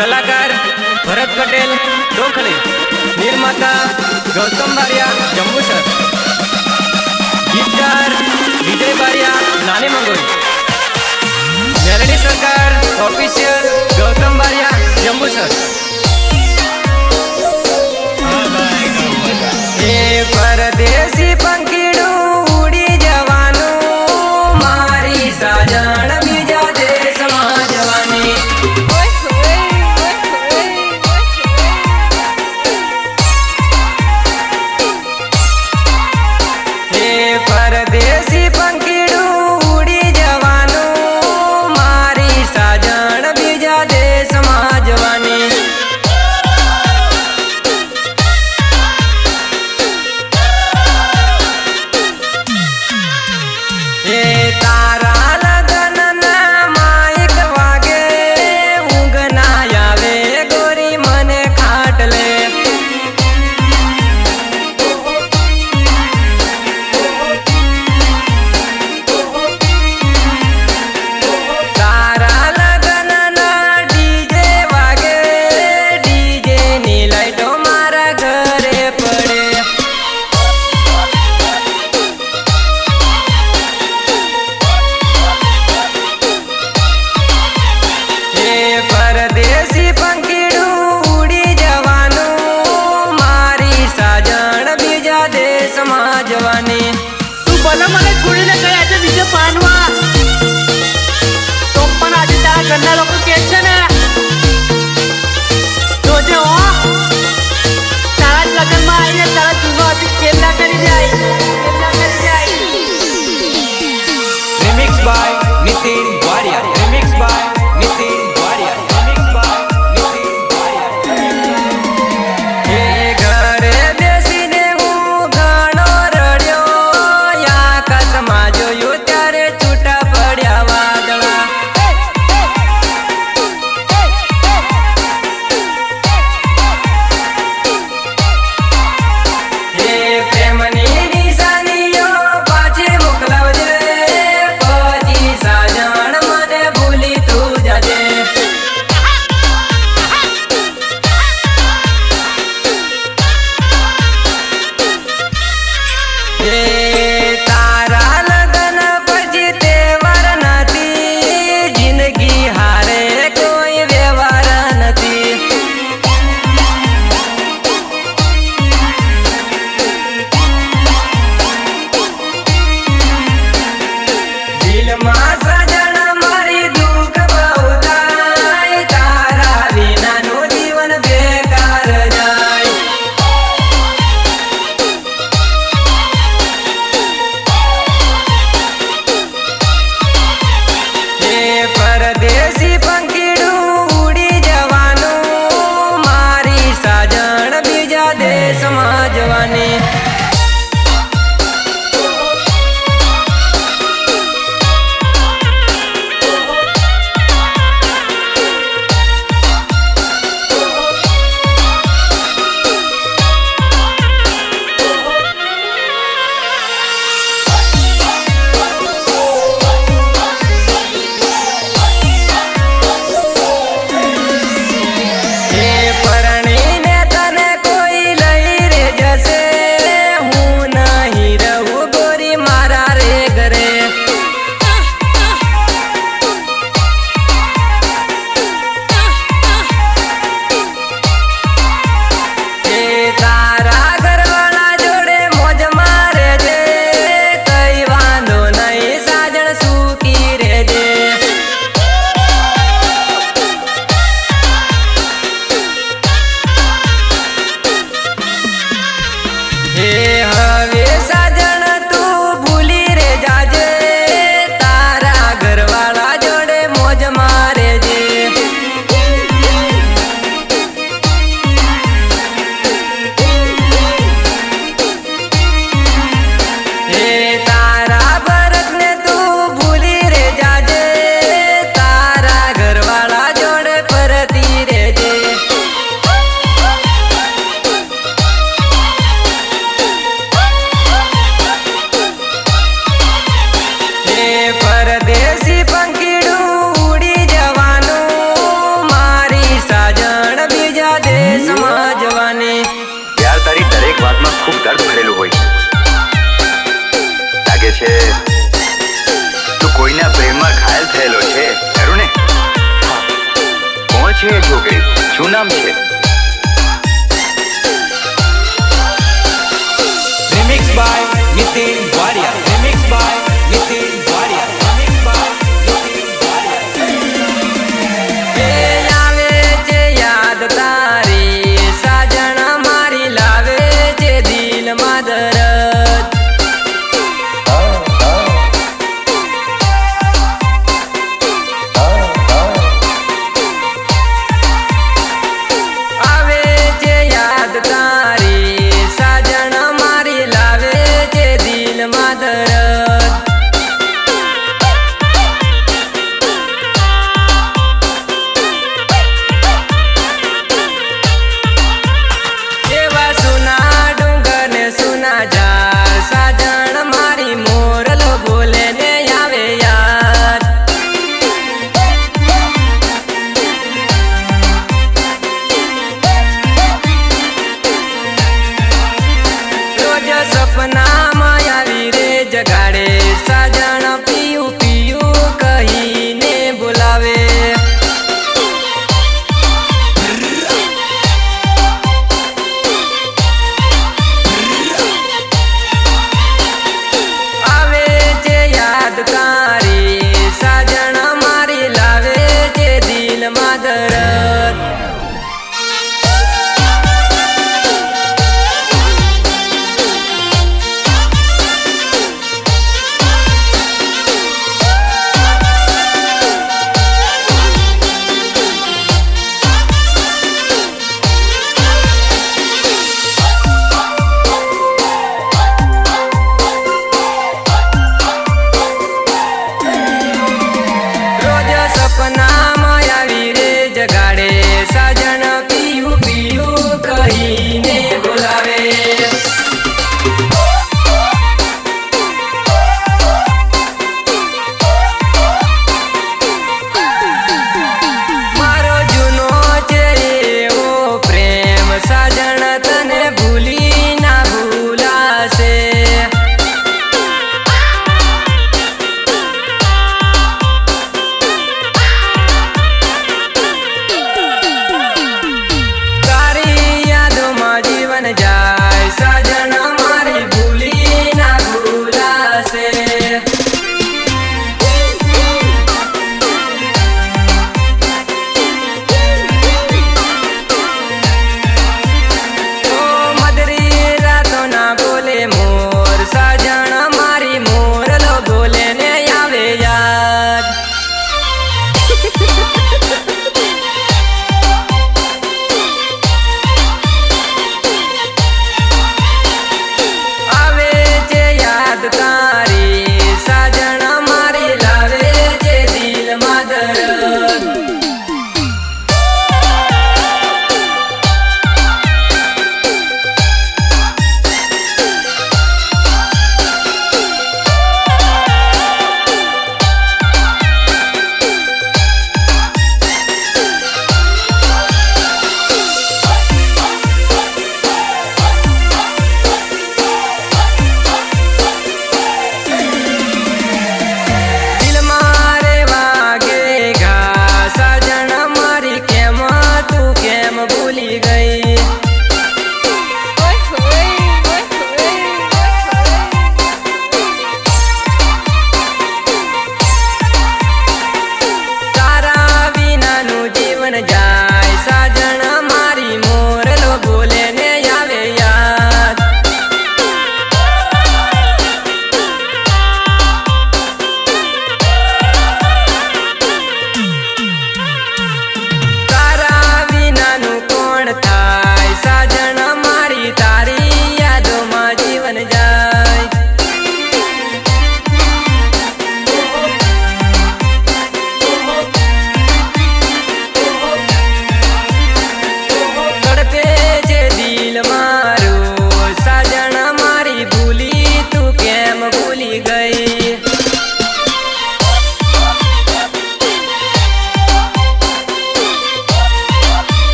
कलाकार भरत पटेल डोखळे निर्माता गौतम बारिया जंबूसर गीतकार विजय बारिया नाणे मंगोई मेलडी सरकार ऑफिशियल गौतम बारिया जंबूसर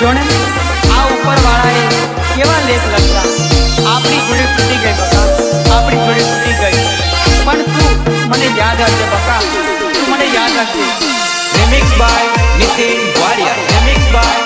જોને આ ઉપરવાળાએ કેવા લેખ લખ્યા? આપણી જોડે તૂટી ગઈ બકા, આપણી જોડે તૂટી ગઈ. પણ તું મને યાદ હશે બકા, તું મને યાદ હશે remix by Nitin Wadia remix by